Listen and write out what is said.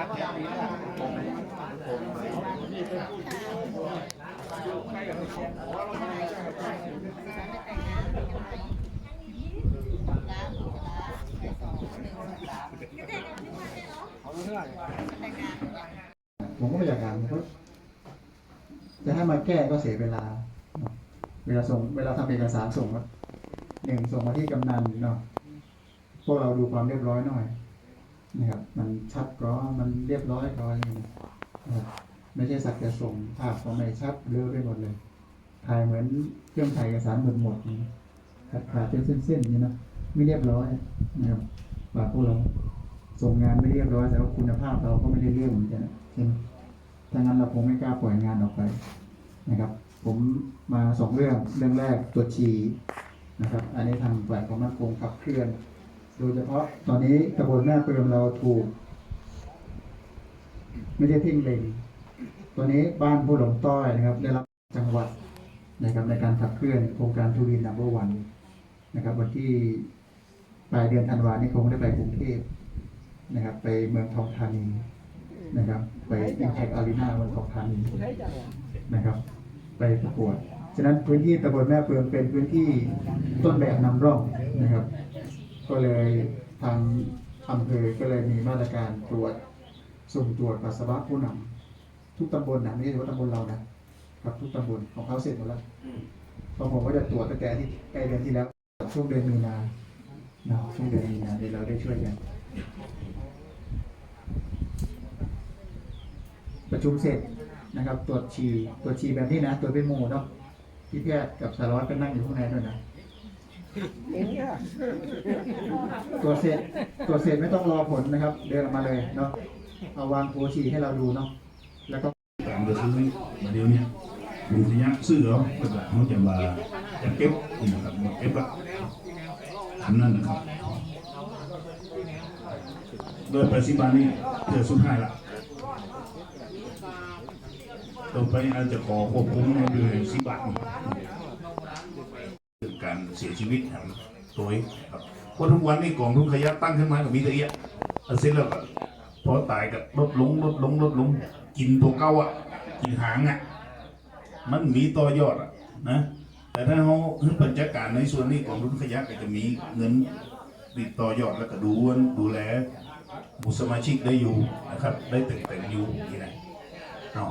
ผมก็ไม่อยากงานะครับจะให้มาแก้ก็เสียเวลา เวลาส่ง เวลาทำเอกสารส่งครับหนึ่งส่งมาที่กำนันเนาะพวกเราดูความเรียบร้อยหน่อย นะครับมันชัดก็มันเรียบร้อยร้อยนะไม่ใช่สักแต่ส่งภาพของไม่ชัดเลือไปหมดเลย ถ่ายเหมือนเครื่องถ่ายเอกสารหมดหมดนี่ขาดขาดเป็นเส้นๆนี่นะไม่เรียบร้อยนะครับฝากพวกเราส่งงานไม่เรียบร้อยแต่ว่าคุณภาพเราก็ไม่ได้เรื่องเหมือนกันใช่ไหมถ้างั้นเราคงไม่กล้าปล่อยงานออกไปนะครับ ผมมาสองเรื่องเรื่องแรกตรวจฉีนะครับ อันนี้ทางฝ่ายความมั่นคงขับเคลื่อน โดยเฉพาะตอนนี้ตำบลแม่เปิมเราถูก ไม่ได้ทิ้งเล็งตัวนี้บ้านผู้หลงต้อยนะครับ ได้รับจังหวัดนะครับในการขับเคลื่อนโครงการทูรินนัมเบอร์วันนะครับ วันที่ปลายเดือนธันวานี้คงได้ไปกรุงเทพนะครับ ไปเมืองทองธานีนะครับ ไปอินแทกอารีนาเมืองทองธานีนะครับ ไปประกวดฉะนั้นพื้นที่ตำบลแม่เฟืองเป็นพื้นที่ต้นแบบนำร่องนะครับ ก็เลยทางอำเภอก็เลยมีมาตรการตรวจสุ่มตรวจปัสสาวะผู้นำทุกตำบลนะไม่ใช่เฉพาะตำบลเรานะครับทุกตำบลของเขาเสร็จหมดแล้วของผมก็จะตรวจตั้งแต่ที่ใกล้เดือนที่แล้วช่วงเดือนมีนาเนาะช่วงเดือนมีนาเดี๋ยวเราได้ช่วยกันประชุมเสร็จนะครับ ตรวจฉี่ตรวจฉี่แบบนี้นะตรวจเป็นหมู่เนาะพี่แพทย์กับสารวัตรก็นั่งอยู่ข้างในด้วยนะ ตรวจเสร็จตรวจเสร็จไม่ต้องรอผลนะครับ เดินออกมาเลยเนาะเอาวางโพฉี่ให้เราดูเนาะแล้วก็ตามกระซื้อมาเดี๋ยวนี้บุญยะซื้อเขาก็จะเขาจะมาจะเก็บนี่นะครับมาเก็บละทำนั่นนะครับ โดยปัจจุบันนี้เดือดสุดท้ายละต่อไปอาจจะขอควบคุมในเดือนสิบบาทนี่เรื่อง การเสียชีวิตของตัวเองครับเพราะทุกวันนี้กองทุนขยะตั้งขึ้นมากับมีแต่เอี้ยเอาเสร็จแล้วก็พอตายก็ลดลงลดลงลดลงกินตัวเก่าอะกินหางอะมันมีต่อยอดอะนะแต่ถ้าเขาบรรจัดการในส่วนนี้กองทุนขยะก็จะมีเงินติดต่อยอดแล้วก็ดูดูแลหมู่สมาชิกได้อยู่นะครับ ได้เต็มๆอยู่ที่ไหนเอา